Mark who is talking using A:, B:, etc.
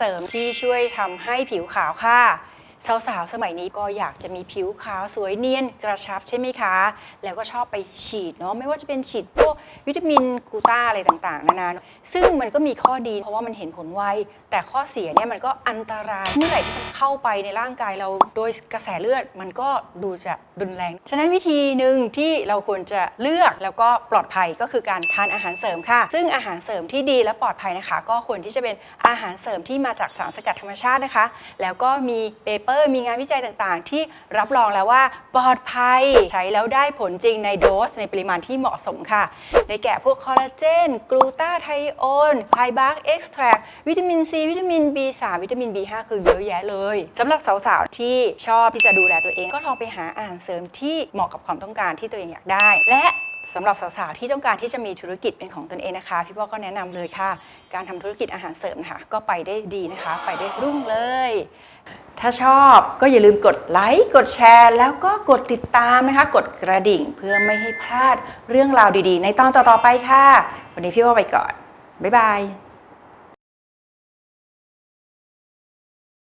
A: เสริมที่ช่วยทำให้ผิวขาวค่ะ สาวๆ สมัยนี้ก็อยากจะมีผิวขาวสวยเนียนกระชับใช่ไหมคะ แล้วก็ชอบไปฉีดเนาะไม่ว่าจะเป็นฉีดพวก วิตามินกูต้าอะไรต่างๆ นานา ซึ่งมันก็มีข้อดีเพราะว่ามันเห็นผลไว แต่ข้อเสียเนี่ยมันก็อันตราย เมื่อไหร่ที่มันเข้าไปในร่างกายเราโดยกระแสเลือดมันก็ดูจะรุนแรง ฉะนั้นวิธีหนึ่งที่เราควรจะเลือกแล้วก็ปลอดภัยก็คือการทานอาหารเสริมค่ะ ซึ่งอาหารเสริมที่ดีและปลอดภัยนะคะ ก็ควรที่จะเป็นอาหารเสริมที่มาจากสารสกัดธรรมชาตินะคะ แล้วก็มีเปเปอร์มีงานวิจัยต่างๆ ที่รับรองแล้วว่าปลอดภัยใช้แล้วได้ผลจริงในโดสในปริมาณที่เหมาะสมค่ะได้แก่พวกคอลลาเจน กลูตาไทโอนไพบาร์กเอ็กซ์แทรวิตามินซีวิตามิน B3 วิตามิน B5 คือเยอะแยะเลยสำหรับสาวๆ ที่ชอบที่จะดูแลตัวเอง ก็ลองไปหาอาหารเสริมที่เหมาะกับความต้องการที่ตัวเองอยากได้ และสำหรับสาวๆ ที่ต้องการที่จะมีธุรกิจเป็นของตนเองนะคะ พี่พ่อก็แนะนำเลยค่ะ การทำธุรกิจอาหารเสริมนะคะก็ไปได้ดีนะคะ ไปได้รุ่งเลย ถ้าชอบก็อย่าลืมกดไลค์ กดแชร์ แล้วก็กดติดตามนะคะ กดกระดิ่งเพื่อไม่ให้พลาดเรื่องราวดีๆ ในตอนต่อๆไปค่ะ วันนี้พี่ว่าไปก่อน บ๊ายบาย